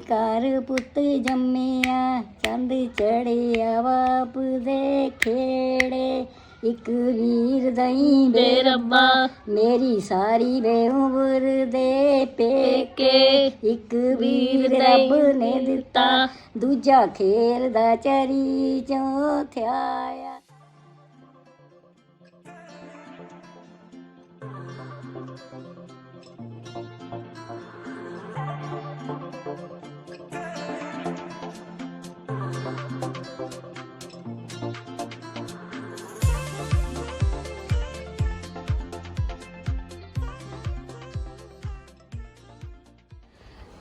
ਘਰ ਪੁੱਤ ਜੰਮਿਆ ਚੰਦ ਚੜਿਆ ਬਾਪ ਦੇ ਖੇੜੇ। ਇੱਕ ਵੀਰ ਦਈ ਬੇ ਰੱਬਾ। ਮੇਰੀ ਸਾਰੀ ਬੇ ਉਮਰ ਦੇ ਪੇਕੇ। ਇੱਕ ਵੀਰ ਰੱਬ ਨੇ ਦਿੱਤਾ ਦੂਜਾ ਖੇਲਦਾ ਚਰੀ ਚੌਥਿਆ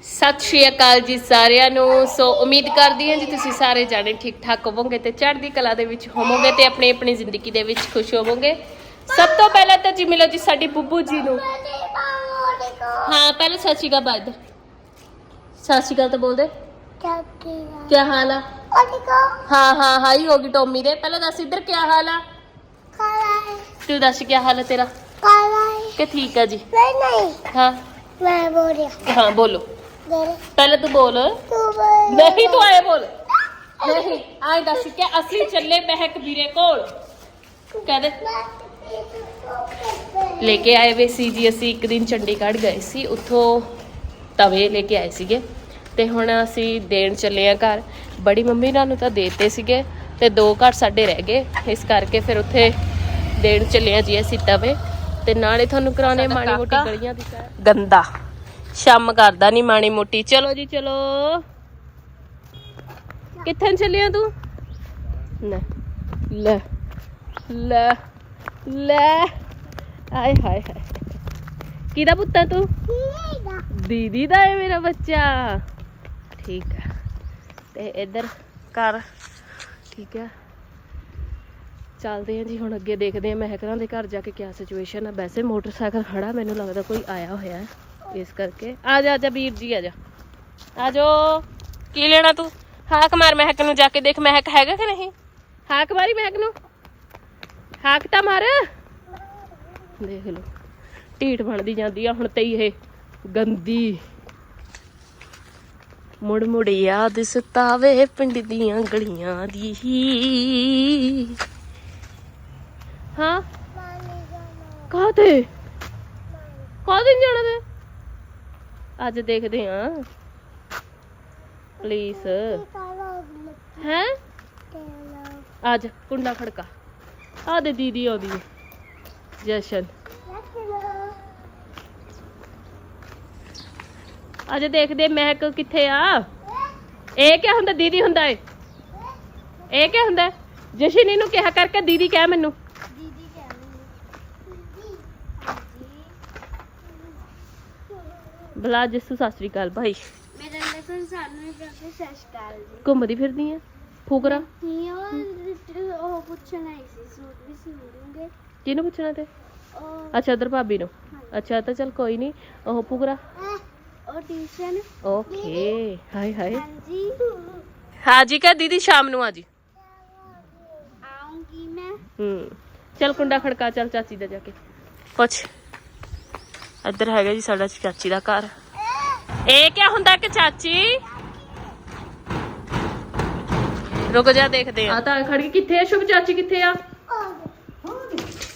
ਸਤਿ ਸ਼੍ਰੀ ਅਕਾਲ ਜੀ ਸਾਰਿਆਂ ਨੂੰ। ਸੋ ਉਮੀਦ ਕਰਦੀ ਹਾਂ ਜੀ ਤੁਸੀਂ ਸਾਰੇ ਜਾਣੇ ਠੀਕ ਠਾਕ ਹੋਵੋਗੇ ਤੇ ਚੜ੍ਹਦੀ ਕਲਾ ਦੇ ਵਿੱਚ ਹੋਵੋਗੇ ਤੇ ਆਪਣੀ ਆਪਣੀ ਜ਼ਿੰਦਗੀ ਦੇ ਵਿੱਚ ਖੁਸ਼ ਹੋਵੋਗੇ। ਸਭ ਤੋਂ ਪਹਿਲਾਂ ਤਾਂ ਜੀ ਮਿਲੋ ਜੀ ਸਾਡੀ ਬੁੱਬੂ ਜੀ ਨੂੰ। ਹਾਂ ਪਹਿਲਾਂ ਸਤਿ ਸ਼੍ਰੀ ਅਕਾਲ ਬਾਦ। ਸਤਿ ਸ਼੍ਰੀ ਅਕਾਲ ਤਾਂ ਬੋਲ ਦੇ। ਕੀ ਹਾਲ ਆ? ਹਾਂ ਹਾਂ ਹਾਈ ਹੋ ਗਈ ਟੋਮੀ ਦੇ। ਪਹਿਲਾਂ ਦੱਸ ਇੱਧਰ ਕੀ ਹਾਲ ਆ? ਤੂੰ ਦੱਸ ਕੀ ਹਾਲ ਹੈ ਤੇਰਾ? ਕਿ ਠੀਕ ਆ ਜੀ? ਹਾਂ। ਮੈਂ ਬੋਲਿਆ ਹਾਂ ਬੋਲੋ। ਪਹਿਲਾਂ ਤੂੰ ਬੋਲ। ਤੂੰ ਬੋਲ। ਨਹੀਂ ਤੂੰ ਆਏ ਬੋਲ। ਨਹੀਂ ਆਏ ਦੱਸ ਕਿ ਅਸੀਂ ਚੱਲੇ ਮਹਿਕ ਵੀਰੇ ਕੋਲ। ਕਹਦੇ ਲੈ ਕੇ ਆਏ ਵੇ ਸੀ ਜੀ ਅਸੀਂ ਇੱਕ ਦਿਨ ਚੰਡੀਗੜ੍ਹ ਗਏ ਸੀ ਉੱਥੋਂ ਤਵੇ ਲੈ ਕੇ ਆਏ ਸੀਗੇ। ਤੇ ਹੁਣ ਅਸੀਂ ਦੇਣ ਚੱਲੇ ਆ ਘਰ। ਬੜੀ ਮੰਮੀ ਨਾਲ ਨੂੰ ਤਾਂ ਦੇਤੇ ਸੀਗੇ ਤੇ ਦੋ ਘਰ ਸਾਡੇ ਰਹਿ ਗਏ। ਇਸ ਕਰਕੇ ਫਿਰ ਉੱਥੇ ਦੇਣ ਚੱਲੇ ਆ ਜੀ ਅਸੀਂ ਤਵੇ। ਤੇ ਨਾਲੇ ਤੁਹਾਨੂੰ ਕਰਾਉਣੇ ਮਾੜੀ ਮੋਟੀ ਗਲੀਆਂ ਦੀ ਗੰਦਾ। ਸ਼ਾਮ ਕਰਦਾ ਨਹੀਂ ਮਾੜੀ ਮੋਟੀ। ਚਲੋ ਜੀ, ਚਲੋ। ਕਿੱਥੇ ਨੂੰ ਚੱਲਿਆ ਤੂੰ? ਲੈ ਲੈ ਲੈ ਲੈ। ਆਏ ਹਾਏ ਹਾਏ। ਕਿਹਦਾ ਪੁੱਤ ਤੂੰ? ਦੀਦੀ ਦਾ ਹੈ ਮੇਰਾ ਬੱਚਾ। ਠੀਕ ਹੈ ਤੇ ਇੱਧਰ ਘਰ। ਠੀਕ ਹੈ ਚੱਲਦੇ ਹਾਂ ਜੀ, ਹੁਣ ਅੱਗੇ ਦੇਖਦੇ ਹਾਂ ਮਹਿਕਰਾਂ ਦੇ ਘਰ ਜਾ ਕੇ ਕਿਆ ਸਿਚੁਏਸ਼ਨ ਹੈ ਵੈਸੇ ਮੋਟਰਸਾਈਕਲ ਖੜਾ, ਮੈਨੂੰ ਲੱਗਦਾ ਕੋਈ ਆਇਆ ਹੋਇਆ। ਹੈ ਇਸ ਕਰਕੇ। ਆ ਜਾ ਆ ਜਾ ਵੀਰ ਜੀ ਆ ਜਾ। ਆ ਜਾ ਕੀ ਲੈਣਾ ਤੂੰ? ਹਾਕ ਮਾਰ ਮਹਿਕ ਨੂੰ ਜਾ ਕੇ ਦੇਖ ਮਹਿਕ ਹੈਗਾ ਕਿ ਨਹੀਂ? ਹਾਕ ਮਾਰੀ ਮਹਿਕ ਨੂੰ। ਹਾਕ ਤਾਂ ਮਾਰ। ਦੇਖ ਲਓ। ਢੀਠ ਬਣਦੀ ਜਾਂਦੀ ਆ ਹੁਣ ਤੇ ਇਹ ਗੰਦੀ। ਮੁੜ ਮੁੜ ਯਾਦ ਸਤਾਵੇ ਪਿੰਡ ਦੀਆਂ ਗਲੀਆਂ ਦੀ। ਹਾਂ। ਕਾਹਤੇ? ਕਾਹਦੇ ਨੀ ਜਾਣਾ ਤੇ? ਅੱਜ ਦੇਖਦੇ ਆ ਪਲੀਜ਼। ਹੈ? ਅੱਜ, ਕੁੰਡਾ ਖੜਕਾ। ਆ ਦੇ ਦੀਦੀ ਆਉਂਦੀ ਹੈ। ਜਸ਼ਨ। ਅੱਜ ਦੇਖਦੇ ਮਹਿਕ ਕਿੱਥੇ ਆ? ਇਹ ਕੀ ਹੁੰਦਾ? ਦੀਦੀ ਹੁੰਦਾ ਏ। ਇਹ ਕੀ ਹੁੰਦਾ? ਜਸ਼ਨ ਇਹਨੂੰ ਕਿਹਾ ਕਰਕੇ ਦੀਦੀ ਕਹਿ ਮੈਨੂੰ ਦੀਦੀ ਕਹਿੰਦੀ ਬਲਾ ਜੱਸੂ ਸਤਿ ਸ੍ਰੀ ਅਕਾਲ ਭਾਈ। ਮੇਰੇ ਨਾਲ ਸਾਨੂੰ ਪ੍ਰੋਫੈਸਰ ਸਤਿ ਸ਼੍ਰੀ ਅਕਾਲ ਜੀ। ਘੁੰਮਦੀ ਫਿਰਦੀ ਆ? ਫੁਕਰਾ? ਕੀ ਉਹ ਉਹ ਪੁੱਛਣਾ ਹੀ ਸੀ ਸੂਟ ਵੀ ਸੀ ਮਿਲੂਗੇ। ਕਿਹਨੂੰ ਪੁੱਛਣਾ ਤੇ? ਉਹ ਅੱਛਾ ਉਧਰ ਭਾਬੀ ਨੂੰ। ਅੱਛਾ ਤਾਂ ਚਲ ਕੋਈ ਨਹੀਂ ਉਹ ਫੁਕਰਾ। ਉਹ ਟਿਊਸ਼ਨ। ਓਕੇ ਹਾਏ ਹਾਏ। ਹਾਂਜੀ। ਹਾਜੀ ਕਹ ਦੀਦੀ ਸ਼ਾਮ ਨੂੰ ਆਜੀ ਆਉਂਗੀ ਮੈਂ। ਹੂੰ ਚਲ ਕੁੰਡਾ ਖੜਕਾ ਚਲ ਚਾਚੀ ਦਾ ਜਾ ਕੇ। ਪੁੱਛ। ਇੱਧਰ ਹੈਗਾ ਜੀ ਸਾਡਾ ਚਾਚੀ ਦਾ ਘਰ। ਇਹ ਕੀ ਹੁੰਦਾ ਕਿ ਚਾਚੀ? ਰੁਕ ਜਾ ਦੇਖਦੇ ਆ ਆ ਤਾਂ ਖੜ ਕੇ ਕਿੱਥੇ ਆ ਸ਼ੁਭ ਚਾਚੀ? ਕਿੱਥੇ ਆ?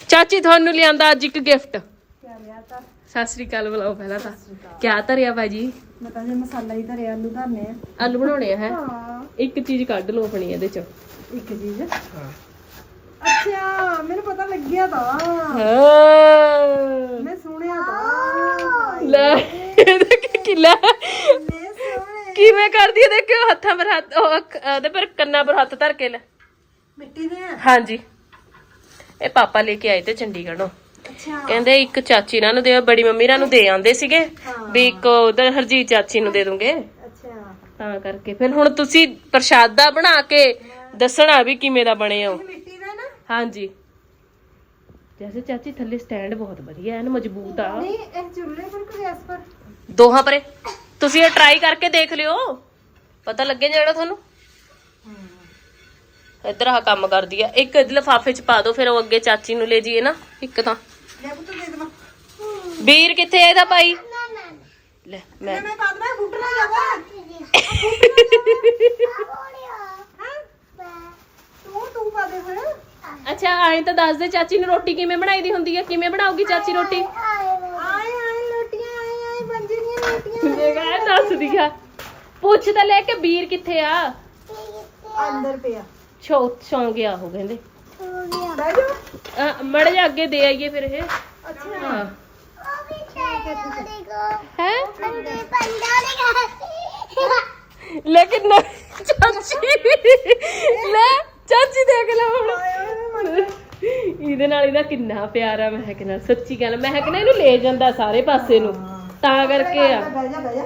ਚਾਚੀ ਤੁਹਾਨੂੰ ਲਿਆਂਦਾ ਅੱਜ ਇੱਕ ਗਿਫਟ ਸਤਿ ਸ੍ਰੀ ਅਕਾਲ ਬੁਲਾਓ ਪਹਿਲਾਂ ਤਾਂ। ਕਿਆ ਧਰਿਆ ਭਾਜੀ? ਮੈਂ ਤਾਂ ਜੇ ਮਸਾਲਾ ਹੀ ਧਰਿਆ ਆਲੂ ਧਰਨੇ ਆ। ਆਲੂ ਬਣਾਉਣੇ ਆ ਹੈ? ਹਾਂ। ਇੱਕ ਚੀਜ਼ ਕੱਢ ਲਓ ਆਪਣੀ ਇਹਦੇ ਚ। ਇੱਕ ਚੀਜ਼? ਅੱਛਾ ਮੈਨੂੰ ਪਤਾ ਲੱਗਿਆ ਤਾਂ। ਹਾਂ। ਮੈਂ ਸੁਣਿਆ ਤਾਂ। ਲੈ। ਇਹਦੇ ਕੀ ਕਿਲਾ ਕਿਵੇਂ ਕਰਦੀ ਹੈ? ਦੇਖਿਓ ਹੱਥਾਂ ਪਰ ਹੱਥ ਉਹ ਅੱਖ- ਉਹਦੇ ਪਰ ਕੰਨਾਂ ਪਰ ਹੱਥ ਧਰ ਕੇ ਲੈ। ਮਿੱਟੀ ਦੇ? ਆ ਹਾਂਜੀ। ਇਹ ਪਾਪਾ ਲੈ ਕੇ ਆਏ ਤੇ ਚੰਡੀਗੜ੍ਹੋਂ। ਅੱਛਾ। ਕਹਿੰਦੇ ਇੱਕ ਚਾਚੀ ਇਹਨਾਂ ਨੂੰ ਦੇ ਬੜੀ ਮੰਮੀ ਇਹਨਾਂ ਨੂੰ ਦੇ ਆਂਦੇ ਸੀਗੇ। ਵੀ ਇੱਕ ਉਧਰ ਹਰਜੀਤ ਚਾਚੀ ਨੂੰ ਦੇ ਦੂੰਗੇ। ਅੱਛਾ। ਤਾਂ ਕਰਕੇ। ਫਿਰ ਹੁਣ ਤੁਸੀਂ ਪ੍ਰਸ਼ਾਦਾ ਬਣਾ ਕੇ ਦੱਸਣਾ ਵੀ ਕਿਵੇਂ ਦਾ ਬਣੇ ਹੋ ਮਿੱਟੀ ਦਾ ਨਾ? ਹਾਂਜੀ। ਜੈਸੇ ਚਾਚੀ ਥੱਲੇ ਸਟੈਂਡ ਬਹੁਤ ਵਧੀਆ ਐਨ ਮਜ਼ਬੂਤ ਆ। ਨਹੀਂ ਇਹ ਚੁੱਲ੍ਹੇ ਪਰ ਕੋਈ ਐਸ ਪਰ? ਦੋਹਾਂ ਪਰੇ। ਤੁਸੀਂ ਇਹ ਟਰਾਈ ਕਰਕੇ ਦੇਖ ਲਿਓ। ਪਤਾ ਲੱਗੇ ਜਿਹੜਾ ਤੁਹਾਨੂੰ? ਇੱਧਰ ਆ ਕੰਮ ਕਰਦੀ ਆ। ਇੱਕ ਇਧਰ ਲਫਾਫੇ ਚ ਪਾ ਦਿਓ ਫਿਰ ਉਹ ਅੱਗੇ ਚਾਚੀ ਨੂੰ ਲੈ ਜੀਏ ਨਾ ਇੱਕ ਤਾਂ ਵੀਰ ਕਿੱਥੇ ਆ ਦਾ ਭਾਈ? ਲੈ ਮੈਂ ਮੈਂ ਪਾ ਦਵਾਂ ਗੁੱਟ ਨਾ ਜਾਵਾ ਹਾਂ। ਤੂੰ ਤੂੰ ਪਾ ਦੇ ਹੁਣ। ਅੱਛਾ ਆਏ ਤਾਂ ਦੱਸ ਦੇ ਚਾਚੀ ਨੂੰ ਰੋਟੀ ਕਿਵੇਂ ਬਣਾਈ ਦੀ ਹੁੰਦੀ ਹੈ ਕਿਵੇਂ ਬਣਾਉਗੀ ਚਾਚੀ ਰੋਟੀ? ਆਏ ਆਏ ਲੋਟੀਆਂ ਆਏ ਆਏ ਬੰਜਰੀਆਂ ਲੋਟੀਆਂ ਦੇਖਾ ਇਹ ਗਿਆ ਉਹ ਦੇ ਆਈਏ ਫਿਰ ਲੇਕਿਨ ਚਾਚੀ। ਲੈ। ਚਾਚੀ ਦੇਖ ਲੈ ਹੁਣ। ਇਹਦੇ ਨਾਲ ਇਹਦਾ ਕਿੰਨਾ ਪਿਆਰ ਆ ਮਹਿਕ ਨਾਲ ਸੱਚੀ ਗੱਲ ਮਹਿਕ ਨੇ ਇਹਨੂੰ ਲੈ ਜਾਂਦਾ ਸਾਰੇ ਪਾਸੇ ਨੂੰ। ਤਾਂ ਕਰਕੇ ਆ। ਬਹਿ ਜਾ ਬਹਿ ਜਾ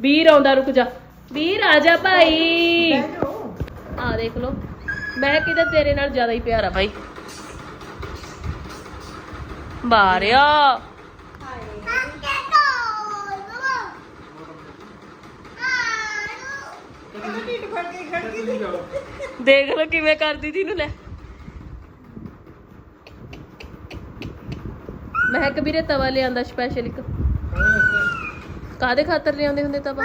ਵੀਰ ਆਉਂਦਾ ਰੁਕ ਜਾ। ਵੀਰ ਆ ਜਾ ਭਾਈ। ਆ ਦੇਖ ਲੋ ਮੈਂ ਕਿਤੇ ਤੇਰੇ ਨਾਲ ਜ਼ਿਆਦਾ ਹੀ ਪਿਆਰ ਆ ਭਾਈ। ਬਾਰਿਆ ਢਿੱਡ ਫੜ ਕੇ ਖੜ ਗਈ ਦੇਖ ਲੋ ਕਿਵੇਂ ਕਰਦੀ ਤੀ ਨੂੰ ਲੈ। ਮਹਿਕ ਵੀਰੇ ਤਵਾ ਲਿਆਂਦਾ ਸਪੈਸ਼ਲ ਇੱਕ। ਕਾਦੇ ਖਾਤਰ ਲਿਆਉਂਦੇ ਹੁੰਦੇ ਤਵਾ?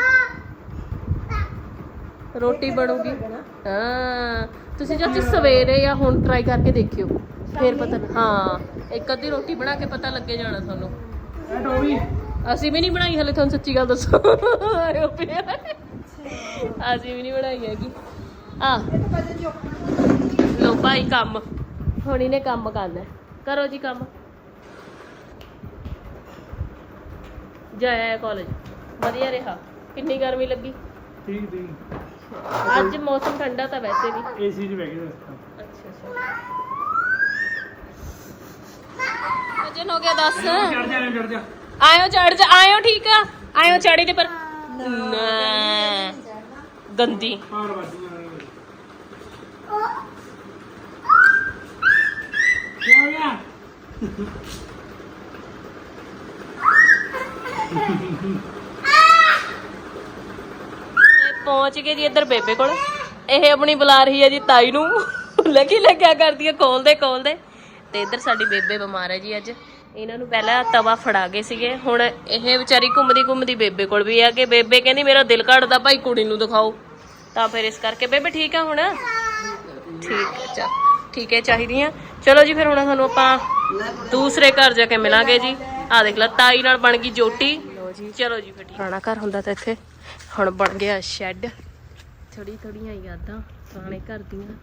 ਰੋਟੀ ਬਣੂਗੀ। ਹਾਂ ਤੁਸੀਂ ਚਾਚੀ ਸਵੇਰੇ ਜਾਂ ਹੁਣ ਟਰਾਈ ਕਰਕੇ ਦੇਖਿਓ। ਫੇਰ ਪਤਾ ਹਾਂ ਇੱਕ ਅੱਧੀ ਰੋਟੀ ਬਣਾ ਕੇ ਪਤਾ ਲੱਗੇ ਜਾਣਾ ਤੁਹਾਨੂੰ। ਅਸੀਂ ਵੀ ਨਹੀਂ ਬਣਾਈ ਹਲੇ ਤੁਹਾਨੂੰ ਸੱਚੀ ਗੱਲ ਦੱਸੋ। ਆਇਓ ਪਿਆ ਅਸੀਂ ਵੀ ਨਹੀਂ ਬਣਾਈ ਹੈਗੀ। ਆ। ਇਹ ਤਾਂ ਵਜਨ ਚੁੱਕ ਲੋ ਭਾਈ ਕੰਮ। ਹੁਣ ਇਹਨੇ ਕੰਮ ਕਰਨਾ। ਹੈ। ਕਰੋ ਜੀ ਕੰਮ। ਜਾਇਆ ਕਾਲਜ। ਵਧੀਆ ਰਿਹਾ। ਕਿੰਨੀ ਗਰਮੀ ਲੱਗੀ? ਠੀਕ ਠੀਕ। ਅੱਜ ਮੌਸਮ ਠੰਡਾ ਤਾਂ ਵੈਸੇ ਵੀ। ਏਸੀ 'ਚ ਬਹਿ ਗਏ ਰਸਤਾ। ਅੱਛਾ ਅੱਛਾ। ਵਜਨ ਹੋ ਗਿਆ 10 ਚੜ ਜਾ ਚੜ ਜਾ ਆਇਓ ਚੜ ਜਾ। ਆਇਓ ਠੀਕ ਆ। ਆਇਓ ਚੜੀ ਤੇ ਪਰ। ਗੰਦੀ। ਪਾਰ ਵੱਜੀਆਂ ਕੀ ਹੋ ਗਿਆ ਇਹ ਪਹੁੰਚ ਗਏ ਜੀ ਇੱਧਰ ਬੇਬੇ ਕੋਲ। ਇਹ ਆਪਣੀ ਬੁਲਾ ਰਹੀ ਹੈ ਜੀ ਤਾਈ ਨੂੰ। ਲੱਗੀ ਲੱਗਿਆ ਕਰਦੀ ਹੈ ਖੋਲਦੇ ਖੋਲਦੇ। ਤੇ ਇੱਧਰ ਸਾਡੀ ਬੇਬੇ ਬਿਮਾਰ ਹੈ ਜੀ ਅੱਜ। ਇਹਨਾਂ ਨੂੰ ਪਹਿਲਾਂ ਤਵਾ ਫੜਾ ਗਏ ਸੀਗੇ। ਹੁਣ ਇਹ ਵਿਚਾਰੀ ਘੁੰਮਦੀ ਘੁੰਮਦੀ ਬੇਬੇ ਕੋਲ ਵੀ ਆ ਕਿ ਬੇਬੇ ਕਹਿੰਦੀ ਮੇਰਾ ਦਿਲ ਘੜਦਾ ਭਾਈ ਕੁੜੀ ਨੂੰ ਦਿਖਾਓ। ਤਾਂ ਫਿਰ ਇਸ ਕਰਕੇ ਬੇਬੇ ਠੀਕ ਆ ਹੁਣ? ਠੀਕ ਹੈ ਚਾ ਠੀਕ ਹੈ ਚਾਹੀਦੀਆਂ। ਚਲੋ ਜੀ ਫਿਰ ਹੁਣ ਤੁਹਾਨੂੰ ਆਪਾਂ ਦੂਸਰੇ ਘਰ ਜਾ ਕੇ ਮਿਲਾਂਗੇ ਜੀ। ਆ ਦੇਖ ਲੈ ਤਾਈ ਨਾਲ ਬਣ ਗਈ ਜੋਟੀ। ਚਲੋ ਜੀ ਫਿਰ ਪੁਰਾਣਾ ਘਰ ਹੁੰਦਾ ਤਾਂ ਇੱਥੇ। ਹੁਣ ਬਣ ਗਿਆ ਸ਼ੈੱਡ। ਥੋੜੀ ਥੋੜੀਆਂ ਯਾਦਾਂ ਪੁਰਾਣੇ ਘਰ ਦੀਆਂ।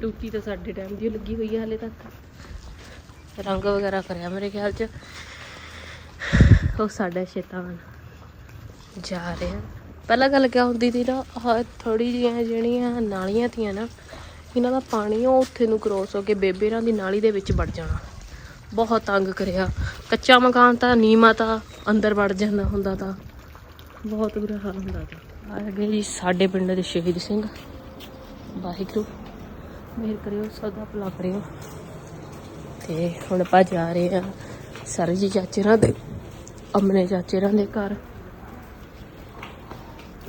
ਟੂਟੀ ਤਾਂ ਸਾਡੇ ਟਾਈਮ ਦੀ ਲੱਗੀ ਹੋਈ ਹੈ ਹਲੇ ਤੱਕ। ਰੰਗ ਵਗੈਰਾ ਕਰਿਆ ਮੇਰੇ ਖਿਆਲ 'ਚ। ਉਹ ਸਾਡਾ ਸ਼ੈਤਾਨ ਜਾ ਰਿਹਾ ਪਹਿਲਾਂ ਗੱਲ ਕਿਆ ਹੁੰਦੀ ਸੀ ਨਾ, ਆਹ ਥੋੜੀ ਜਿਹੀਆਂ ਜਿਹੜੀਆਂ ਨਾਲੀਆਂ ਤੀਆਂ ਨਾ, ਇਹਨਾਂ ਦਾ ਪਾਣੀ ਉਹ ਉੱਥੇ ਨੂੰ ਕ੍ਰੋਸ ਹੋ ਕੇ ਬੇਬੇ ਬੇਬੇਰਾਂ ਦੀ ਨਾਲੀ ਦੇ ਵਿੱਚ ਵੜ ਜਾਣਾ। ਬਹੁਤ ਤੰਗ ਕਰਿਆ। ਕੱਚਾ ਮਕਾਨ ਤਾਂ ਨੀਮਾ ਤਾਂ ਅੰਦਰ ਵੜ ਜਾਂਦਾ ਹੁੰਦਾ ਤਾਂ। ਬਹੁਤ ਬੁਰਾ ਹਾਲ ਹੁੰਦਾ ਤਾਂ। ਆ ਗਏ ਜੀ ਸਾਡੇ ਪਿੰਡ ਦੇ ਸ਼ਹੀਦ ਸਿੰਘ। ਵਾਹਿਗੁਰੂ, ਮਿਹਰ ਕਰਿਓ, ਸਦਾ ਭਲਾ ਕਰਿਓ। ਤੇ ਹੁਣ ਆਪਾਂ ਜਾ ਰਹੇ ਆ ਸਰ ਜੀ ਚਾਚੇ ਰਾਂ ਦੇ, ਅਮਨੇ ਚਾਚੇ ਰਾਂ ਦੇ ਘਰ।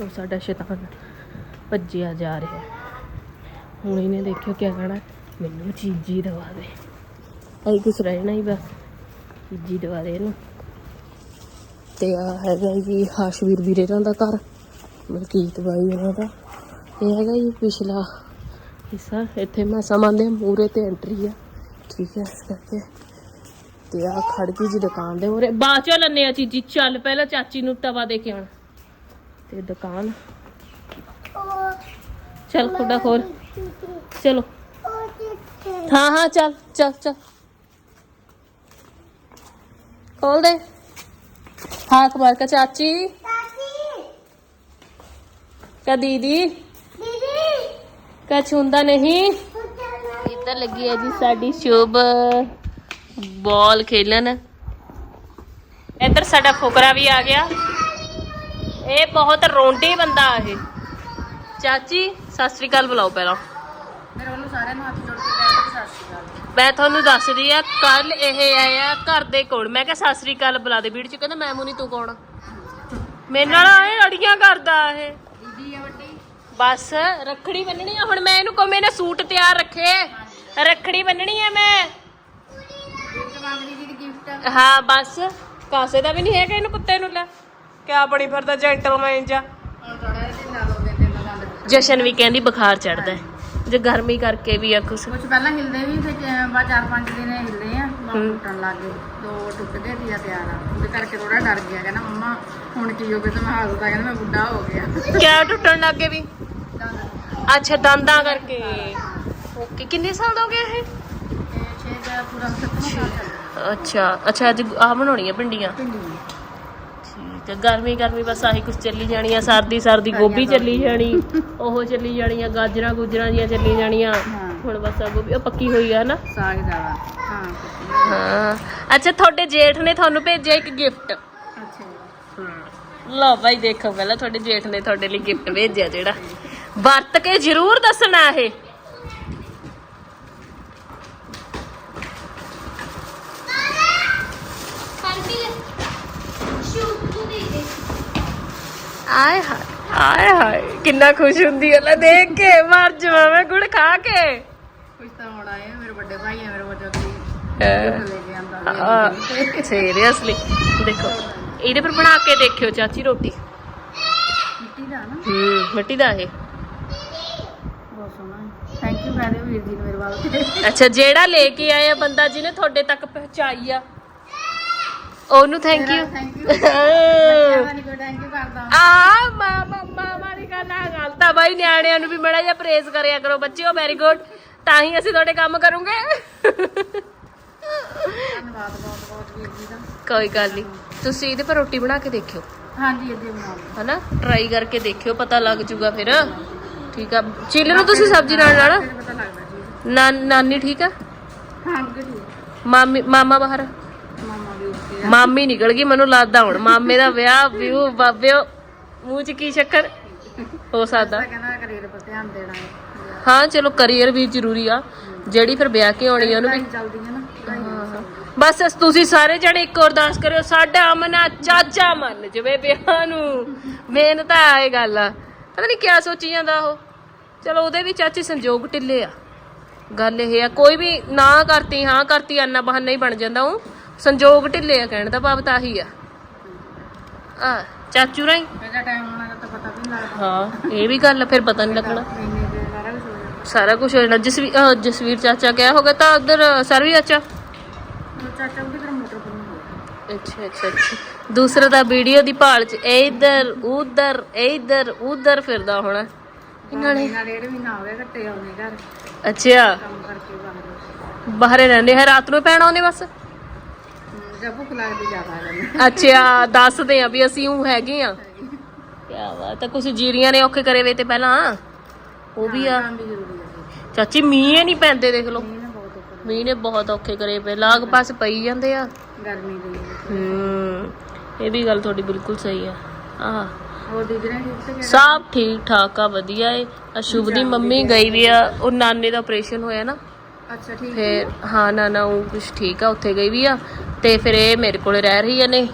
ਉਹ ਸਾਡਾ ਸ਼ੈਤਾਨ ਭੱਜਿਆ ਜਾ ਰਿਹਾ। ਹੁਣ ਇਹਨੇ ਦੇਖਿਓ ਕੀ ਕਹਿਣਾ, ਮੈਨੂੰ ਚੀਜ਼ੀ ਦਵਾ ਦੇ। ਆਈ ਕੁਛ ਰਹਿਣਾ ਹੀ ਬਸ, ਚੀਜ਼ੀ ਦਵਾ ਦੇ ਇਹਨੂੰ। ਤੇ ਆ ਹੈਗਾ ਜੀ ਹਾਸ਼ਵੀਰ ਵੀਰੇ ਦਾ ਘਰ, ਮਲਕੀਤ ਬਾਈ ਉਹਨਾਂ ਦਾ। ਇਹ ਹੈਗਾ ਜੀ ਪਿਛਲਾ ਹਿੱਸਾ, ਇੱਥੇ ਮੈਂ ਸਮਾਂ ਦੇ ਮੂਰੇ ਤੇ ਐਂਟਰੀ ਆ। ਠੀਕ ਹੈ ਇਸ ਕਰਕੇ ਤੇ ਆ ਖੜ ਗਈ ਜੀ ਦੁਕਾਨ ਦੇ ਮੂਰੇ ਬਾਅਦ ਚੋਂ ਲੰਨੇ ਆ ਚੀਜ਼ੀ। ਚੱਲ ਪਹਿਲਾਂ ਚਾਚੀ ਨੂੰ ਤਵਾ ਦੇ ਕੇ ਆਉਣ। ਤੇ ਦੁਕਾਨ। ਚੱਲ ਖੁੱਡਾ ਖੋਲ। ਚਲੋ। ਹਾਂ ਹਾਂ ਚੱਲ ਚੱਲ ਚੱਲ। ਖੋਲ ਦੇ। ਹਾਕ ਮਾਰ ਕੇ ਚਾਚੀ। ਕਾ ਦੀਦੀ। ਕਾ ਛੁੰਦਾ ਨਹੀਂ। ਇੱਧਰ ਲੱਗੀ ਹੈ ਜੀ ਸਾਡੀ ਸ਼ੁਭ ਬਾਲ ਖੇਲਣ। ਇੱਧਰ ਸਾਡਾ ਫੁਕਰਾ ਵੀ ਆ ਗਿਆ। ਇਹ ਬਹੁਤ ਰੋਂਡੀ ਬੰਦਾ ਇਹ। ਚਾਚੀ ਸਤਿ ਸ੍ਰੀ ਅਕਾਲ ਬੁਲਾਓ ਪਹਿਲਾਂ। ਮੇਰੇ ਵੱਲੋਂ ਸਾਰਿਆਂ ਨੂੰ ਹੱਥ ਜੋੜ ਕੇ ਕਹਿ ਸਤਿ ਸ਼੍ਰੀ ਅਕਾਲ। ਮੈਂ ਤੁਹਾਨੂੰ ਦੱਸਦੀ ਆ ਕੱਲ ਇਹ ਆਇਆ ਘਰ ਦੇ ਕੋਲ। ਮੈਂ ਕਿਹਾ ਸਤਿ ਸ੍ਰੀ ਅਕਾਲ ਬੁਲਾ ਦੇ ਵੀਡੀਓ ਚ ਕਹਿੰਦਾ ਮੈਂ ਮੁਨੀ ਤੂੰ ਕੌਣ? ਮੇਰੇ ਨਾਲ ਇਹ ਅੜੀਆਂ ਕਰਦਾ ਇਹ। ਦੀਦੀ ਆ ਵੱਡੀ। ਬਸ ਰੱਖੜੀ ਬੰਨਣੀ ਆ ਹੁਣ ਮੈਂ ਇਹਨੂੰ ਕਹੇ ਨਾ ਸੂਟ ਤਿਆਰ ਰੱਖੇ। ਰੱਖੜੀ ਬੰਨਣੀ ਆ ਮੈਂ। ਹਾਂ ਬਸ। ਕਾਸੇ ਦਾ ਵੀ ਨਹੀਂ ਹੈਗਾ ਇਹਨੂੰ ਕੁੱਤੇ ਨੂੰ ਲੈ। ਕਿਆ ਬਣੀ ਫਿਰਦਾ ਜੈਂਟਲਮੈਨ ਜਾ ਹੋ ਗਿਆ ਜਸ਼ਨ ਵੀ ਕਹਿੰਦੀ ਬੁਖਾਰ ਚੜਦਾ ਜੇ ਗਰਮੀ ਕਰਕੇ ਵੀ ਆ ਕੁਛ। ਕੁਝ ਪਹਿਲਾਂ ਹਿੱਲਦੇ ਵੀ ਤੇ ਬਾ ਚਾਰ ਪੰਜ ਦਿਨ ਹਿੱਲੇ ਆ। ਹੂੰ। ਟੁੱਟਣ ਲੱਗ ਗਏ। ਦੋ ਟੁੱਟ ਗਏ ਤੀਆ ਤਿਆਰ ਆ। ਉਹਦੇ ਕਰਕੇ ਥੋੜਾ ਡਰ ਗਿਆ। ਕਹਿੰਦਾ ਮੰਮਾ ਹੁਣ ਕੀ ਹੋਵੇ ਤੇ ਮੈਂ ਹੱਸਦਾ ਕਹਿੰਦਾ ਮੈਂ ਬੁੱਢਾ ਹੋ ਗਿਆ। ਕਿਆ ਟੁੱਟਣ ਲੱਗ ਵੀ? ਅੱਛਾ ਦੰਦਾਂ ਕਰਕੇ। ਓਕੇ ਕਿੰਨੇ ਸਾਲ ਦਾ ਹੋ ਗਿਆ ਇਹ? ਤੇ 6 ਦਾ ਪੂਰਾ ਸੱਤਵਾਂ ਸਾਲ ਚੱਲਦਾ ਅੱਛਾ ਅੱਛਾ ਅੱਜ ਆਹ ਬਣਾਉਣੀਆਂ ਭਿੰਡੀਆਂ। ਪਿੰਡੀ ਠੀਕ ਹੈ ਗਰਮੀ ਗਰਮੀ ਬਸ ਆਹੀ ਕੁਝ ਚੱਲੀ ਜਾਣੀ ਆ ਸਰਦੀ ਸਰਦੀ ਗੋਭੀ ਚੱਲੀ ਜਾਣੀ ਉਹ ਚੱਲੀ ਜਾਣੀ ਆ ਗਾਜਰਾਂ ਗੁਜਰਾਂ ਦੀਆਂ ਚੱਲੀ ਜਾਣੀਆਂ ਹਾਂ। ਹੁਣ ਬਸ ਆ ਗੋਭੀ ਉਹ ਪੱਕੀ ਹੋਈ ਆ ਨਾ ਸਾਗ ਹਾਂ ਹਾਂ। ਅੱਛਾ ਤੁਹਾਡੇ ਜੇਠ ਨੇ ਤੁਹਾਨੂੰ ਭੇਜਿਆ ਇੱਕ ਗਿਫਟ ਅੱਛਾ ਲਓ ਭਾਈ ਦੇਖੋ ਪਹਿਲਾਂ ਤੁਹਾਡੇ ਜੇਠ ਨੇ ਤੁਹਾਡੇ ਲਈ ਗਿਫਟ ਭੇਜਿਆ ਜਿਹੜਾ। ਵਰਤ ਕੇ ਜ਼ਰੂਰ ਦੱਸਣਾ ਇਹ। ਆਏ ਹਾਏ ਆਏ ਹਾਏ ਕਿੰਨਾ ਖੁਸ਼ ਹੁੰਦੀ ਹੈ ਲੈ ਦੇਖ ਕੇ ਮਰ ਜਾਵਾਂ ਮੈਂ ਗੁੜ ਖਾ ਕੇ। ਕੁਝ ਤਾਂ ਹੋਣਾ ਹੈ ਮੇਰੇ ਵੱਡੇ ਭਾਈ ਹੈ ਮੇਰੇ ਵੱਡੇ ਭਾਈ ਅਹ, ਲੈ ਕੇ ਆਂਦਾ ਵੇਖ ਕੇ। ਸੀਰੀਅਸਲੀ ਦੇਖੋ ਇਹਦੇ ਪਰ ਬਣਾ ਕੇ ਦੇਖਿਓ ਚਾਚੀ ਰੋਟੀ। ਮਿੱਟੀ ਦਾ ਨਾ। ਹੂੰ ਮਿੱਟੀ ਦਾ ਇਹ। ਬਹੁਤ ਸੋਹਣਾ ਥੈਂਕ ਯੂ ਵੀਰ ਜੀ ਨੂੰ ਮੇਰੇ ਵੱਲ। ਅੱਛਾ ਜਿਹੜਾ ਲੈ ਕੇ ਆਇਆ ਬੰਦਾ ਜਿਹਨੇ ਤੁਹਾਡੇ ਤੱਕ ਪਹੁੰਚਾਈ ਆ ਉਹਨੂੰ ਥੈਂਕ ਯੂ ਥੈਂਕ ਯੂ ਮੈਂ ਨਹੀਂ ਕੋਈ ਥੈਂਕ ਯੂ ਕਰਦਾ ਆ ਮਾਮਾ ਮਾਮਾ ਦੀ ਗੱਲ ਆ ਗੱਲ ਤਾਂ ਬਾਈ ਨਿਆਣਿਆਂ ਨੂੰ ਵੀ ਮੜਾ ਜਿਹਾ ਪ੍ਰੇਜ਼ ਕਰਿਆ ਕਰੋ ਬੱਚਿਓ ਵੈਰੀ ਗੁੱਡ ਤਾਂ ਹੀ ਅਸੀਂ ਤੁਹਾਡੇ ਕੰਮ ਕਰੂਗੇ ਧੰਨਵਾਦ ਬਹੁਤ ਬਹੁਤ ਵੀਰ ਜੀ ਦਾ ਕੋਈ ਗੱਲ ਨਹੀਂ ਤੁਸੀਂ ਇਹਦੇ ਪਰ ਰੋਟੀ ਬਣਾ ਕੇ ਦੇਖਿਓ ਹਾਂਜੀ ਇੱਦੇ ਬਣਾ ਲਓ ਹਨਾ ਟਰਾਈ ਕਰਕੇ ਦੇਖਿਓ ਪਤਾ ਲੱਗ ਜੂਗਾ ਫਿਰ ਠੀਕ ਆ ਚਿੱਲ ਨੂੰ ਤੁਸੀਂ ਸਬਜ਼ੀ ਨਾਲ ਨਾਲ ਫਿਰ ਪਤਾ ਲੱਗਦਾ ਜੀ ਨਾ ਨਾਨੀ ਠੀਕ ਆ ਹਾਂ good ਮਾਮੀ ਮਾਮਾ ਬਾਹਰ ਆ? ਮਾਮਾ ਵੀ ਉੱਤੇ ਆ ਮਾਮੀ ਨਿਕਲ ਗਈ ਮੈਨੂੰ ਲੱਗਦਾ ਹੁਣ ਮਾਮੇ ਦਾ ਵਿਆਹ ਵਿਊ ਬਾਬਿਓ ਮੂੰਹ ਚ ਕੀ ਸ਼ੱਕਰ ਹੋ ਸਕਦਾ। ਤਾਂ ਕਹਿੰਦਾ ਕਰੀਅਰ ਪਰ ਧਿਆਨ ਦੇਣਾ ਹੈ। ਚਲੋ ਕਰੀਅਰ ਵੀ ਜ਼ਰੂਰੀ ਆ। ਜਿਹੜੀ ਫਿਰ ਵਿਆਹ ਕੇ ਆਉਣੀ ਆ ਉਹਨੂੰ ਵੀ। ਚੱਲਦੀ ਹੈ ਨਾ। ਬਸ ਤੁਸੀਂ ਸਾਰੇ ਜਣੇ ਇੱਕ ਅਰਦਾਸ ਕਰਿਓ ਸਾਡਾ ਅਮਨਾ ਚਾਚਾ ਮੰਨ ਜਵੇ ਵਿਆਹ ਨੂੰ। ਮੇਨ ਤਾਂ ਇਹ ਗੱਲ ਆ। ਪਤਾ ਨਹੀਂ ਕਿਆ ਸੋਚੀ ਜਾਂਦਾ ਉਹ। ਚਲੋ ਉਹਦੇ ਵੀ ਚਾਚੀ ਸੰਜੋਗ ਢਿੱਲੇ ਆ। ਗੱਲ ਇਹ ਆ ਕੋਈ ਵੀ ਨਾ ਕਰਤੀ ਹਾਂ ਕਰਤੀ ਅੰਨਾ ਬਹਾਨਾ ਹੀ ਬਣ ਜਾਂਦਾ ਉਹ। ਸੰਜੋਗ ਢਿੱਲੇ ਆ ਕਹਿਣ ਦਾ ਭਾਵ ਤਾਂ ਆਹੀ ਆ। ਆ ਚਾਚੂ ਰਾਈ ਇਹਦਾ ਟਾਈਮ ਹੋਣਾ ਤਾਂ ਪਤਾ ਵੀ ਨਹੀਂ ਲੱਗਦਾ। ਹਾਂ ਇਹ ਵੀ ਗੱਲ ਫਿਰ ਪਤਾ ਨਹੀਂ ਲੱਗਣਾ। ਸਾਰਾ ਕੁਝ ਹੋ ਜਾਂਦਾ ਸਾਰਾ ਕੁਝ ਹੋ ਜਾਣਾ। ਜਸਵੀਰ ਅਹ ਜਸਵੀਰ ਚਾਚਾ ਕਿਹਾ ਹੋਗਾ ਤਾਂ ਉਧਰ ਸਰਵੀ ਚਾਚਾ? ਚਾਚਾ ਮੋਟਰ ਬੰਦ ਹੋ ਗਈ ਅੱਛਾ ਅੱਛਾ ਅੱਛਾ। ਦੂਸਰਾ ਤਾਂ ਵੀਡੀਓ ਦੀ ਭਾਲ ਚ ਇਧਰ ਉਧਰ ਇਧਰ ਉਧਰ ਫਿਰਦਾ ਹੋਣਾ। ਇਹਨਾਂ ਨੇ ਇਹਨਾਂ ਡੇਢ ਮਹੀਨਾ ਹੋ ਗਿਆ ਘੱਟੇ ਆਉਣੇ ਘਰ। ਅੱਛਾ। ਕੰਮ ਕਰਕੇ ਬੰਦ ਬਾਹਰੇ ਰਹਿੰਦੇ ਹੈ ਰਾਤ ਨੂੰ ਪੈਣਾ ਉਹਨੇ ਬਸ? ਜਦ ਭੁੱਖ ਲੱਗਦੀ ਜ਼ਿਆਦਾ ਆ ਜਾਂਦੀ। ਅੱਛਾ ਦੱਸਦੇ ਆ ਵੀ ਅਸੀਂ ਉਹ ਹੈਗੇ ਆ। ਕਿਆ ਬਾਤ ਹੈ ਕੁਝ ਜੀਰੀਆਂ ਨੇ ਔਖੇ ਕਰੇ ਵੇ ਤੇ ਪਹਿਲਾਂ। ਉਹ ਵੀ ਆ। ਕੰਮ ਵੀ ਜ਼ਰੂਰੀ ਹੈ ਚਾਚੀ ਮੀਂਹ ਨਹੀਂ ਪੈਂਦੇ ਦੇਖ ਲਓ। ਨਾ ਬਹੁਤ ਮੀਂਹ ਨੇ ਬਹੁਤ ਔਖੇ ਕਰੇ ਪਏ। ਲਾਗ ਪਾਸ ਪਈ ਜਾਂਦੇ ਆ। ਗਰਮੀ ਦੀ ਹੂੰ ਇਹ ਵੀ ਗੱਲ ਤੁਹਾਡੀ ਬਿਲਕੁਲ ਸਹੀ ਆ। ਆਹ। ਹੋਰ ਦੀਦੀ ਨੇ ਠੀਕ ਤੇ ਕਿਹੜਾ ਸਭ ਠੀਕ ਠਾਕ ਆ ਵਧੀਆ ਏ। ਅਸ਼ੁਭ ਦੀ ਮੰਮੀ ਗਈ ਵੀ ਆ। ਉਹ ਨਾਨੇ ਦਾ ਆਪਰੇਸ਼ਨ ਹੋਇਆ ਨਾ। ਅੱਛਾ ਠੀਕ ਫਿਰ ਹਾਂ। ਨਾਨਾ ਉਹ ਕੁਛ ਠੀਕ ਆ ਉੱਥੇ ਗਈ ਵੀ ਆ। ਤੇ ਫਿਰ ਇਹ ਮੇਰੇ ਕੋਲੇ ਰਹਿ ਰਹੀ ਆ ਨੇ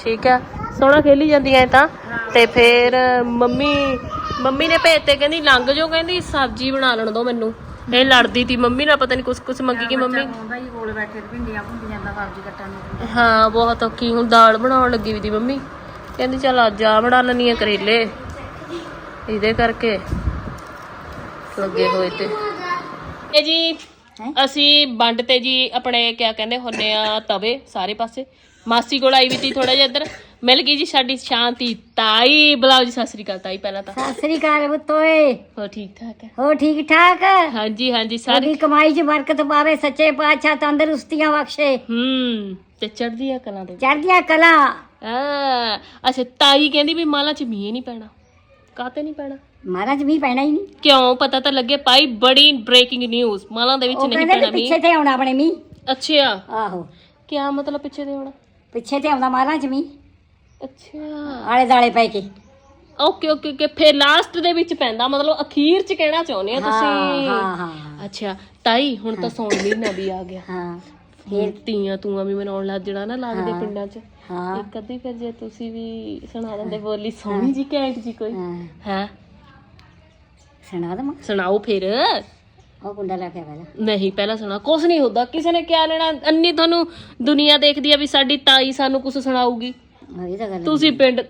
ਠੀਕ ਆ। ਸੋਹਣਾ ਖੇਲੀ ਜਾਂਦੀਆਂ ਇਹ ਤਾਂ। ਤੇ ਫਿਰ ਮੰਮੀ ਮੰਮੀ ਨੇ ਭੇਜ ਤੇ ਕਹਿੰਦੀ ਲੰਘ ਜਾਓ ਕਹਿੰਦੀ ਸਬਜ਼ੀ ਬਣਾ ਲੈਣ ਦੋ ਮੈਨੂੰ। ਇਹ ਲੜਦੀ ਤੀ ਮੰਮੀ ਨਾਲ ਪਤਾ ਨਹੀਂ ਕੁਛ ਕੁਛ ਮੰਗੀ ਕਿ ਮੰਮੀ। ਹੁੰਦਾ ਹੀ ਕੋਲ ਬੈਠੇ ਤੇ ਭਿੰਡੀਆਂ ਭੁੰਡੀਆਂ ਦਾ ਸਬਜ਼ੀ ਕੱਟਣ ਨੂੰ। ਹਾਂ ਬਹੁਤ ਔਖੀ ਹੁਣ ਦਾਲ ਬਣਾਉਣ ਲੱਗੀ ਵੀ ਦੀ ਮੰਮੀ। ਕਹਿੰਦੀ ਚਲ ਅੱਜ ਆ ਬਣਾ ਲੈਣੀ ਆ ਕਰੇਲੇ। ਇਹਦੇ ਕਰਕੇ। ਲੱਗੇ ਹੋਏ ਤੇ। ਇਹ ਜੀ ਅਸੀਂ ਵੰਡ ਤੇ ਜੀ ਆਪਣੇ ਕਿਆ ਕਹਿੰਦੇ ਹੁੰਨੇ ਆ ਤਵੇ ਸਾਰੇ ਪਾਸੇ। ਮਾਸੀ ਕੋਲ ਆਈ ਵੀ ਤੀ ਥੋੜਾ ਜਿਹਾ ਇੱਧਰ। ਮਿਲ ਗਈ ਜੀ ਸਾਡੀ ਸ਼ਾਂਤੀ ਤਾਈ। ਬੁਲਾਓ ਜੀ ਸਤਿ ਸ੍ਰੀ ਅਕਾਲ ਤਾਈ ਪਹਿਲਾਂ ਤਾਂ। ਸਤਿ ਸ੍ਰੀ ਅਕਾਲ ਪੁੱਤੋਏ। ਹੋ ਠੀਕ ਠਾਕ ਹੈ? ਹੋ ਠੀਕ ਠਾਕ? ਹਾਂਜੀ ਹਾਂਜੀ ਸਾਰੇ ਕਮਾਈ 'ਚ ਬਰਕਤ ਪਾਵੇ ਸੱਚੇ ਪਾਤਸ਼ਾਹ ਤੰਦਰੁਸਤੀਆਂ ਬਖਸ਼ੇ। ਹੂੰ ਤੇ ਚੜਦੀ ਆ ਕਲਾਂ ਦੇ ਚੜ੍ਹਦੀਆਂ ਕਲਾ। ਆ ਅੱਛਾ ਤਾਈ ਕਹਿੰਦੀ ਵੀ ਮਾਲਾ ਚ ਮੀਂਹ ਨਹੀਂ ਪੈਣਾ। ਕਾਤੇ ਨਹੀਂ ਪੈਣਾ? ਮਹਾਰਾਜ ਮੀਂਹ ਪੈਣਾ ਹੀ ਨਹੀਂ। ਕਿਉਂ? ਪਤਾ ਤਾਂ ਲੱਗੇ ਭਾਈ ਬੜੀ ਬ੍ਰੇਕਿੰਗ ਨਿਊਜ਼ ਮਾਲਾ ਦੇ ਵਿੱਚ ਉਹ ਨਹੀਂ ਕਹਿੰਦੇ ਪੈਣਾ ਮੀਂਹ। ਪਿੱਛੇ ਤੇ ਆਉਣਾ ਆਪਣੇ ਮੀਂਹ। ਅੱਛਾ ਆਹੋ। ਕਿਆ ਮਤਲਬ ਪਿੱਛੇ ਦੇ ਹੋਣਾ ਪਿੱਛੇ ਤੇ ਆਉਂਦਾ ਮਹਾਰਾਜ ਮੀਂਹ। ਅੱਛਾ ਆਲੇ ਦਾਲੇ ਪੈ ਕੇ। Okay okay okay. ਫਿਰ ਲਾਸਟ ਦੇ ਵਿੱਚ ਪੈਂਦਾ। ਮਤਲਬ ਅਖੀਰ ਚ ਕਹਿਣਾ ਚਾਹੁੰਦੇ ਆ ਹਾਂ ਤੁਸੀਂ ਹਾਂ ਹਾਂ। ਅੱਛਾ ਤਾਈ ਹੁਣ ਤਾਂ ਸੌਣ ਮਹੀਨਾ ਵੀ ਆ ਗਿਆ। ਹਾਂ। ਫਿਰ? ਤੀਆਂ ਤੂਆਂ ਵੀ ਮਨਾਉਣ ਲੱਗ ਜਣਾ ਨਾ ਲੱਗਦੇ ਹਾਂ। ਪਿੰਡਾਂ ਚ। ਹਾਂ। ਇੱਕ ਅੱਧੀ ਫਿਰ ਜੇ ਤੁਸੀਂ ਵੀ ਸੁਣਾ ਦਿੰਦੇ ਬੋਲੀ ਸੋਹਣੀ ਜੀ ਘੈਂਟ ਜੀ ਕੋਈ। ਹਾਂ। ਹੈ? ਸੁਣਾ ਦਮਾ ਸੁਣਾਓ ਫਿਰ। ਉਹ ਕੁੰਡਾ ਲੈ ਕੇ ਆ ਪਹਿਲਾਂ। ਨਹੀਂ ਪਹਿਲਾਂ ਸੁਣਾ। ਕੁਛ ਨਹੀਂ ਹੁੰਦਾ। ਕਿਸੇ ਨੇ ਕਿਆ ਲੈਣਾ। ਅੰਨੀ ਤੁਹਾਨੂੰ ਦੁਨੀਆ ਦੇਖਦੀ ਆ ਵੀ ਸਾਡੀ ਤਾਈ ਸਾਨੂੰ ਕੁਝ ਸੁਣਾਊਗੀ। ਉਹ ਇਹ ਤਾਂ ਗੱਲ ਤੁਸੀਂ ਪਿੰਡ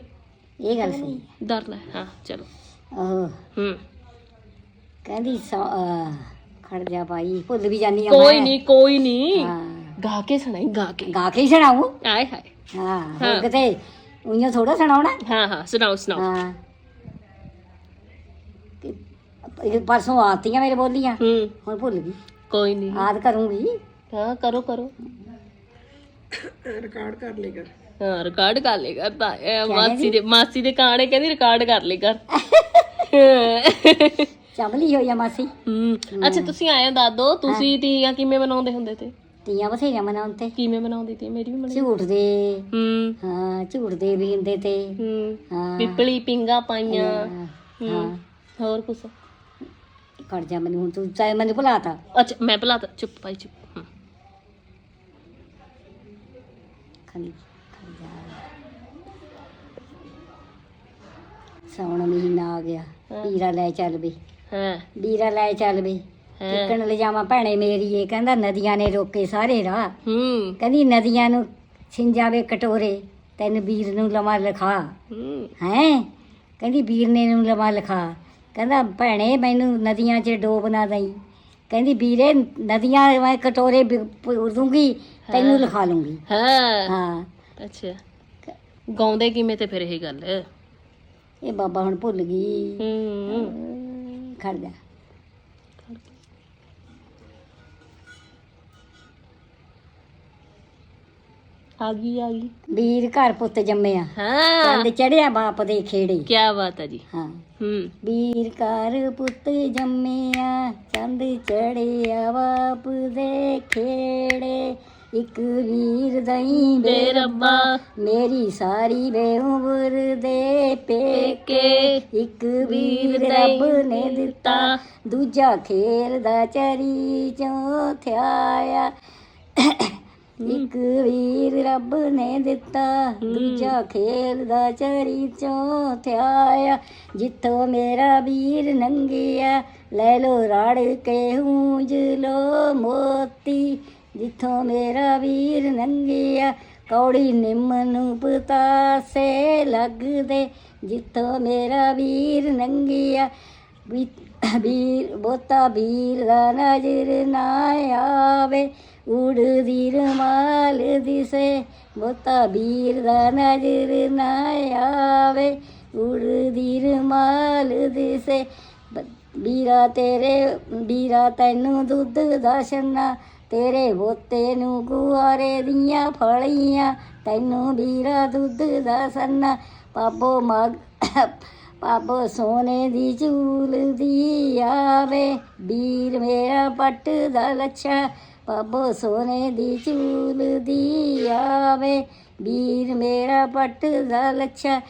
ਇਹ ਗੱਲ ਸਹੀ ਡਰ ਲੈ। ਹਾਂ ਚਲੋ। ਉਹ ਹੂੰ। ਕਹਿੰਦੀ ਸੌ- ਅਹ, ਖੜ ਜਾ ਭਾਈ ਭੁੱਲ ਵੀ ਜਾਨੀ ਆ ਕੋਈ। ਨਹੀਂ ਕੋਈ ਨਹੀਂ। ਹਾਂ। ਗਾ ਕੇ ਸੁਣਾਈ ਗਾ ਕੇ। ਗਾ ਕੇ ਹੀ ਸੁਣਾਉ ਆਏ ਹਾਏ। ਹਾਂ ਹਾਂ। ਹੋਰ ਕਿਤੇ? ਉਈਓ ਥੋੜਾ ਸੁਣਾਉਣਾ? ਹਾਂ ਹਾਂ ਸੁਣਾਓ ਸੁਣਾਓ। ਹਾਂ। ਇਹ ਪਰਸੋਂ ਆਤੀਆਂ ਮੇਰੇ ਬੋਲੀਆਂ। ਹੂੰ। ਹੁਣ ਭੁੱਲ ਗਈ। ਕੋਈ ਨਹੀਂ ਆਦ ਕਰੂੰਗੀ। ਹਾਂ ਕਰੋ ਕਰੋ। ਰਿਕਾਰਡ ਕਰ ਲੇਗਾ ਹਾਂ ਰਿਕਾਰਡ ਕਰ ਲੇਗਾ ਤਾਂ। ਇਹ ਕਿਆ ਮਾਸੀ ਦੇ ਮਾਸੀ ਦੇ ਕਾਣੇ ਕਹਿੰਦੀ ਰਿਕਾਰਡ ਕਰ ਲੇ ਕਰ। ਚਮਲੀ ਹੋਈ ਆ ਮਾਸੀ। ਹੂੰ। ਅੱਛਾ ਤੁਸੀਂ ਆਏ ਹੋ ਦਾਦੋ? ਤੁਸੀਂ ਤੀਆਂ ਕਿਵੇਂ ਮਨਾਉਂਦੇ ਹੁੰਦੇ ਤੇ? ਤੀਆਂ ਬਥੇਰੀਆਂ ਮਨਾਉਣ ਤੇ। ਕਿਵੇਂ ਮਨਾਉਂਦੀ ਤੀ ਮੇਰੀ ਵੀ ਮਨਾਈ ਝੂਠ ਦੇ। ਹੂੰ। ਹਾਂ ਝੂਠ ਦੇ ਵੀ ਹੁੰਦੇ ਤੇ। ਹੂੰ। ਹਾਂ। ਪਿੱਪਲੀ ਪਿੰਗਾ ਪਾਈਆਂ। ਹਾਂ। ਹੂੰ। ਹੋਰ ਕੁਛ? ਖੜ ਜਾ ਮੈਨੂੰ ਹੁਣ ਤੂੰ ਚਾਹੇ ਮੈਨੂੰ ਭੁਲਾਤਾ। ਅੱਛਾ ਮੈਂ ਭਲਾ ਤਾਂ ਚੁੱਪ ਪਾਈ ਚੁੱਪ। ਹੂੰ। ਖੜੀ ਖੜ ਜਾ। ਸਾਉਣ ਮਹੀਨਾ ਆ ਗਿਆ। ਵੀਰਾ ਲੈ ਚੱਲ ਬਈ। ਹਾਂ। ਵੀਰਾ ਲੈ ਚੱਲ ਬਈ। ਹਾਂ। ਕਿੱਕਣ ਲਿਜਾਵਾਂ ਭੈਣੇ ਮੇਰੀਏ ਕਹਿੰਦਾ ਨਦੀਆਂ ਨੇ ਰੋਕੇ ਸਾਰੇ ਰਾਹ। ਹੂੰ। ਕਹਿੰਦੀ ਨਦੀਆਂ ਨੂੰ ਛਿੰਜਾਵੇ ਕਟੋਰੇ ਤੈਨੂੰ ਵੀਰ ਨੂੰ ਲਵਾ ਲਿਖਾ। ਹੂੰ। ਹੈ? ਕਹਿੰਦੀ ਵੀਰ ਨੇ ਨੂੰ ਲਵਾ ਲਿਖਾ। ਕਹਿੰਦਾ ਭੈਣੇ ਮੈਨੂੰ ਨਦੀਆਂ 'ਚ ਡੋਬ ਨਾ ਦਈ। ਕਹਿੰਦੀ ਵੀਰੇ ਨਦੀਆਂ ਮੈਂ ਕਟੋਰੇ ਵੀ ਪੁਰ ਦੂੰਗੀ ਤੈਨੂੰ ਲਿਖਾ ਲੂੰਗੀ। ਹਾਂ। ਹਾਂ। ਅੱਛਾ। ਗਾਉਂਦੇ ਕਿਵੇਂ ਤੇ ਫਿਰ ਇਹ ਗੱਲ? ਇਹ ਬਾਬਾ ਹੁਣ ਭੁੱਲ ਗਈ। ਹੂੰ। ਖੜ ਜਾ। ਆ ਗਈ ਆ ਗਈ। ਵੀਰ ਘਰ ਪੁੱਤ ਜੰਮਿਆ ਹਾਂ। ਚੰਦ ਚੜਿਆ ਬਾਪ ਦੇ ਖੇੜੇ। ਕੀ ਬਾਤ ਹੈ ਜੀ। ਹਾਂ। ਹੂੰ। ਵੀਰ ਘਰ ਪੁੱਤ ਜੰਮਿਆ ਚੰਦ ਚੜਿਆ ਬਾਪ ਦੇ ਖੇੜੇ। ਇੱਕ ਵੀਰ ਦਈ ਬੇ ਬੇ ਰੱਬਾ। ਮੇਰੀ ਸਾਰੀ ਬੇਉਮਰ ਦੇ ਪੇਕੇ। ਇੱਕ ਵੀਰ ਰੱਬ ਨੇ ਦਿੱਤਾ। ਦੂਜਾ ਖੇਲਦਾ ਚਰੀ ਚੌਥਿਆ ਇੱਕ ਵੀਰ ਰੱਬ ਨੇ ਦਿੱਤਾ ਦੂਜਾ ਖੇਲਦਾ ਚਰੀ ਚੌਥਿਆ ਜਿੱਥੋਂ ਮੇਰਾ ਵੀਰ ਨੰਗਿਆ ਲੈ ਲੋ ਰੜ ਕੇ ਹੂੰਜ ਲੋ ਮੋਤੀ। ਜਿੱਥੋਂ ਮੇਰਾ ਵੀਰ ਨੰਗਿਆ ਕੌੜੀ ਨਿੰਮ ਨੂੰ ਪਤਾਸੇ ਲੱਗਦੇ। ਜਿੱਥੋਂ ਮੇਰਾ ਵੀਰ ਨੰਗਿਆ ਵੀਰ ਬੋਤਾ ਵੀਰ ਦਾ ਨਜ਼ਰ ਨਾ ਆਵੇ। ਉੜਦੀ ਰਮਾਲ ਦਿਸੇ ਬੋਤਾ ਵੀਰ ਦਾ ਨਜ਼ਰ ਨਾ ਆਵੇ। ਤੇਰੇ, ਵੀਰਾ ਤੈਨੂੰ ਦੁੱਧ ਦਾ ਛੰਨਾ। ਤੇਰੇ ਬੋਤੇ ਨੂੰ ਗੁਆਰੇ ਦੀਆਂ ਫਲੀਆਂ, ਤੈਨੂੰ ਵੀਰਾ ਦੁੱਧ ਦਾ ਸੰਨਾ। ਪਾਪੋ ਮਗ ਪਾਪੋ ਸੋਨੇ ਦੀ ਝੂਲ ਦੀ ਆਵੇ। ਵੀਰ ਮੇਰਾ ਪੱਟ ਦਾ ਲੱਛਾ ਪਾਪੋ ਸੋਨੇ ਦੀ ਝੂਲ ਦੀ ਆਵੇ। ਵੀਰ ਮੇਰਾ ਪੱਟ ਦਾ ਲੱਛਾ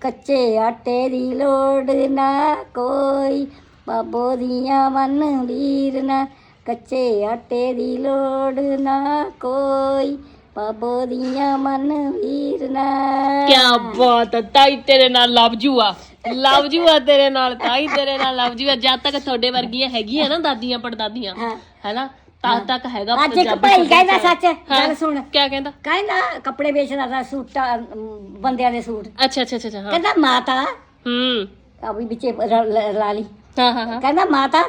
ਕੱਚੇ ਆਟੇ ਦੀ ਲੋੜ ਨਾ ਕੋਈ। ਬਾਬੋ ਦੀਆਂ ਮਨ ਵੀਰ ਨਾ ਕੱਚੇ ਆਟੇ ਦੀ ਲੋੜ ਨਾ ਕੋਈ। ਬਾਬੋ ਦੀਆਂ ਮਨ ਵੀਰ ਨਾ। ਕੀ ਬਾਤ ਹੈ ਤਾਈ ਤੇਰੇ ਨਾਲ ਲਵ ਜੂਆ ਲਵ ਜੂਆ ਤੇਰੇ ਨਾਲ ਤਾਈ ਤੇਰੇ ਨਾਲ ਲਵ ਜੂਆ ਜਦ ਤੱਕ ਤੁਹਾਡੇ ਵਰਗੀਆਂ ਹੈਗੀਆਂ ਨਾ ਦਾਦੀਆਂ ਪੜਦਾਦੀਆਂ ਹਾਂ। ਹੈਨਾ? ਤਦ ਤੱਕ ਹੈਗਾ ਅੱਜ ਇੱਕ ਭਾਈ ਕਹਿੰਦਾ ਸੱਚ ਗੱਲ ਸੁਣ। ਕੀ ਕਹਿੰਦਾ? ਕਹਿੰਦਾ ਕੱਪੜੇ ਵੇਚਦਾ ਦਾ ਸੂਟਾਂ ਅਮ, ਬੰਦਿਆਂ ਦੇ ਸੂਟ। ਅੱਛਾ ਅੱਛਾ ਅੱਛਾ ਅੱਛਾ, ਹਾਂ। ਕਹਿੰਦਾ ਮਾਤਾ ਹੂੰ। ਆ ਵੀ ਵਿੱਚੇ ਰ- ਲ- ਲਾ ਲਈ। ਹਾਂ ਹਾਂ ਹਾਂ। ਕਹਿੰਦਾ ਮਾਤਾ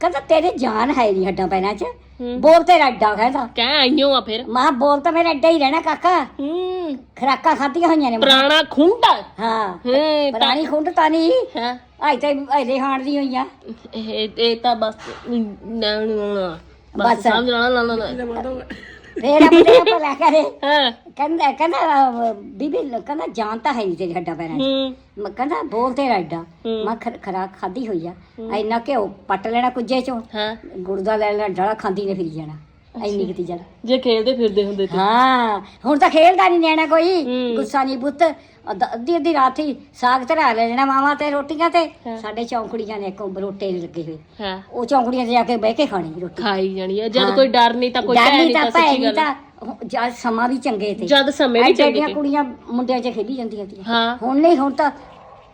ਕਹਿੰਦਾ ਤੇਰੇ ਜਾਨ ਹੈ ਨਹੀਂ ਹੱਡਾਂ ਪੈਰਾਂ 'ਚ। ਹੂੰ। ਬੋਲ ਤੇਰਾ ਅੱਡਾ ਕਹਿੰਦਾ। ਕਹਿ ਆਈਓ ਆ ਫਿਰ। ਮਾਂ ਬੋਲ ਤਾਂ ਮੇਰਾ ਅੱਡਾ ਹੀ ਰਹਿਣਾ ਕਾਕਾ। ਹੂੰ। ਖਰਾਕਾਂ ਖਾਧੀਆਂ ਹੋਈਆਂ ਨੇ। ਪੁਰਾਣਾ ਖੁੰਡਾ ਹਾਂ। ਹੇ ਪੁਰਾਣੀ ਖੁੰਡ ਤਾਂ ਨਹੀਂ। ਹਾਂ। ਅੱਜ ਤਾਂ ਅਜੇ ਹਾਣ ਦੀ ਹੋਈਆਂ ਇਹ ਇਹ ਤਾਂ ਬਸ ਨਾ ਨਾ ਨਾ ਬਸ ਬਸ। ਸਮਝ ਲੈਣਾ ਨਾ ਨਾ ਨਾ। ਫੇਰ ਆਪਣੇ ਭਲਾ ਕਰੇ ਹਾਂ। ਕਹਿੰਦਾ ਕਹਿੰਦਾ ਅਹ, ਬੀਬੀ ਕਹਿੰਦਾ ਜਾਨ ਤਾਂ ਹੈ ਨਹੀਂ ਤੇਰੇ ਹੱਡਾਂ ਪੈਰਾਂ 'ਚ। ਹੂੰ। ਮੈਂ ਕਹਿੰਦਾ ਬੋਲ ਤੇਰਾ ਅੱਡਾ ਹੂੰ। ਮੈਂ ਖਰ- ਖਰਾਕ ਖਾਧੀ ਹੋਈ ਆ। ਇੰਨਾ ਘਿਓ ਪੱਟ ਲੈਣਾ ਕੁੱਜੇ ਚੋਂ। ਹਾਂ। ਗੁੜ ਦਾ ਲੈ ਲੈਣਾ ਡਾਲਾ ਖਾਂਦੀ ਨੇ ਫਿਰ ਜਾਣਾ। ਇੰਨੀ ਕਿਤੀ ਜਦ ਜੇ ਖੇਡਦੇ ਫਿਰਦੇ ਹੁੰਦੇ ਤੇ। ਹਾਂ ਹੁਣ ਤਾਂ ਖੇਲਦਾ ਨਹੀਂ ਨਿਆਣਾ ਕੋਈ। ਹੂੰ। ਗੁੱਸਾ ਨਹੀਂ ਪੁੱਤ। ਅੱਧ- ਅੱਧੀ ਅੱਧੀ ਰਾਤ ਹੀ ਸਾਗ ਧਰਾ ਲੈ ਜਾਣਾ ਮਾਵਾਂ ਤੇ ਰੋਟੀਆਂ ਤੇ। ਹਾਂ। ਸਾਡੇ ਚੌਂਕੜੀਆਂ ਨੇ ਕੋ ਰੋਟੇ ਲੱਗੇ ਹੋਏ। ਹਾਂ। ਉਹ ਚੌਂਕੜੀਆਂ ਤੇ ਜਾ ਕੇ ਬਹਿ ਕੇ ਖਾਣੀ ਰੋਟੀ। ਖਾਈ ਜਾਣੀ ਹੈ ਜਦ ਹਾਂ। ਕੋਈ ਡਰ ਨਹੀਂ ਤਾਂ ਕੋਈ ਡਰ ਭੈ ਨਹੀਂ ਨਹੀਂ ਤਾਂ ਸੱਚੀ ਗੱਲ ਤਾਂ ਹੁਣ ਜਦ ਸਮਾਂ ਵੀ ਚੰਗੇ ਤੇ। ਜਦ ਸਮੇਂ ਵੀ ਐਡੀਆਂ ਚੰਗੇ ਤੇ। ਕੁੜੀਆਂ ਮੁੰਡਿਆਂ 'ਚ ਖੇਡੀ ਜਾਂਦੀਆਂ ਸੀ ਹਾਂ। ਹੁਣ ਨਹੀਂ ਹੁਣ ਤਾਂ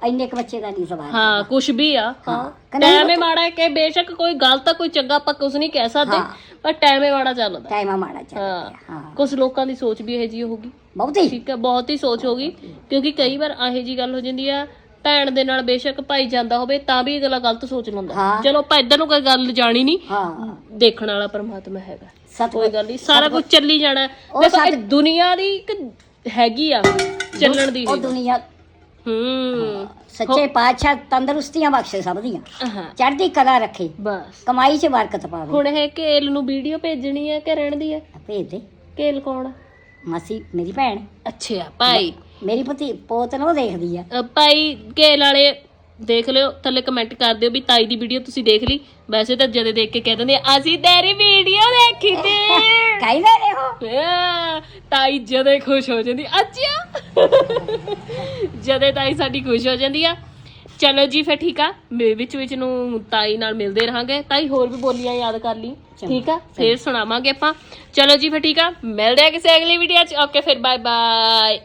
ਇੰਨੇ ਕ ਬੱਚੇ ਦਾ ਨਹੀਂ ਸਵਾਲ ਹਾਂ ਕੁਛ ਵੀ ਆ। ਹਾਂ ਟਾਈਮ ਹੀ ਮਾੜਾ ਹੈ ਕਿ ਬੇਸ਼ੱਕ ਕੋਈ ਗੱਲ ਤਾਂ ਕੋਈ ਚੰਗਾ ਆਪਾਂ ਕੁਝ ਨਹੀਂ ਕਹਿ ਸਕਦੇ। ਪਰ ਟਾਈਮ ਹੀ ਮਾੜਾ ਚੱਲਦਾ। ਟਾਈਮ ਆ ਮਾੜਾ ਚੱਲ ਹਾਂ। ਕੁਝ ਲੋਕਾਂ ਦੀ ਸੋਚ ਵੀ ਇਹੋ ਜਿਹੀ ਹੋਗੀ ਬਹੁਤ? ਹੀ ਠੀਕ ਹੈ ਬਹੁਤ ਹੀ ਸੋਚ ਹੋਗੀ ਕਿਉਂਕਿ ਕਈ ਵਾਰ ਇਹੋ ਜਿਹੀ ਗੱਲ ਹੋ ਜਾਂਦੀ ਆ ਭੈਣ ਦੇ ਨਾਲ ਬੇਸ਼ੱਕ ਭਾਈ ਜਾਂਦਾ ਹੋਵੇ ਤਾਂ ਵੀ ਅਗਲਾ ਗਲਤ ਸੋਚ ਲੈਂਦਾ। ਹਾਂ। ਚਲੋ ਆਪਾਂ ਇਧਰ ਨੂੰ ਕੋਈ ਗੱਲ ਜਾਣੀ ਨਹੀਂ। ਹਾਂ। ਦੇਖਣ ਵਾਲਾ ਪਰਮਾਤਮਾ ਹੈਗਾ। ਕੋਈ ਗੱਲ ਨਹੀਂ ਸਾਰਾ ਕੁਝ ਚੱਲੀ ਜਾਣਾ। ਉਹ ਦੇਖੋ ਇਹ ਸੱਚ- ਦੁਨੀਆ ਦੀ ਇੱਕ ਹੈਗੀ ਆ ਚੱਲਣ ਦੀ ਉਹ। ਦੁਨੀਆ ਹੂੰ। ਸੱਚੇ ਪਾਤਸ਼ਾਹ ਤੰਦਰੁਸਤੀਆਂ ਬਖਸ਼ੇ ਸਭ ਦੀਆਂ। ਚੜ੍ਹਦੀ ਕਲਾ ਰੱਖੇ। ਬਸ। ਕਮਾਈ 'ਚ ਬਰਕਤ ਪਾਵੇ। ਹੁਣ ਇਹ ਕੇਲ ਨੂੰ ਵੀਡੀਓ ਭੇਜਣੀ ਹੈ ਕਿ ਰਹਿਣ ਦੀ ਹੈ ਭੇਜ ਦੇ। ਕੇਲ ਕੌਣ? ਮਾਸੀ ਮੇਰੀ ਭੈਣ। ਅੱਛਾ ਭਾਈ। ਮੇਰੀ ਪੁੱਤੀ ਪੋਤ ਨੂੰ ਦੇਖਦੀ ਆ। ਭਾਈ ਕੇਲ ਵਾਲੇ ਦੇਖ ਲਿਓ ਥੱਲੇ ਕਮੈਂਟ ਕਰ ਦਿਓ ਵੀ ਤਾਈ ਦੀ ਵੀਡੀਓ ਤੁਸੀਂ ਦੇਖ ਲਈ। ਵੈਸੇ ਤਾਂ ਜਦੇ ਦੇਖ ਕੇ ਕਹਿ ਦਿੰਦੇ ਆ, ਅਸੀਂ ਤੇਰੀ ਵੀਡੀਓ ਦੇਖੀ ਤੇ ਨੇ ਉਹ ਆ, ਤਾਈ ਜਦੇ ਖੁਸ਼ ਹੋ ਜਾਂਦੀ ਅੱਛਾ। ਜਦੇ ਤਾਈ ਸਾਡੀ ਖੁਸ਼ ਹੋ ਜਾਂਦੀ ਆ। ਚਲੋ ਜੀ ਫਿਰ ਠੀਕ ਆ। ਮੇ ਵਿੱਚ ਵਿੱਚ ਨੂੰ ਤਾਈ ਨਾਲ ਮਿਲਦੇ ਰਹਾਂਗੇ। ਤਾਈ ਹੋਰ ਵੀ ਬੋਲੀਆਂ ਯਾਦ ਕਰ ਲਈ। ਠੀਕ ਆ? ਫਿਰ ਸੁਣਾਵਾਂਗੇ ਆਪਾਂ। ਚਲੋ ਜੀ ਫਿਰ ਠੀਕ ਆ। ਮਿਲਦੇ ਆ ਕਿਸੇ ਅਗਲੀ ਵੀਡੀਓ 'ਚ। ਓਕੇ ਫਿਰ ਬਾਏ ਬਾਏ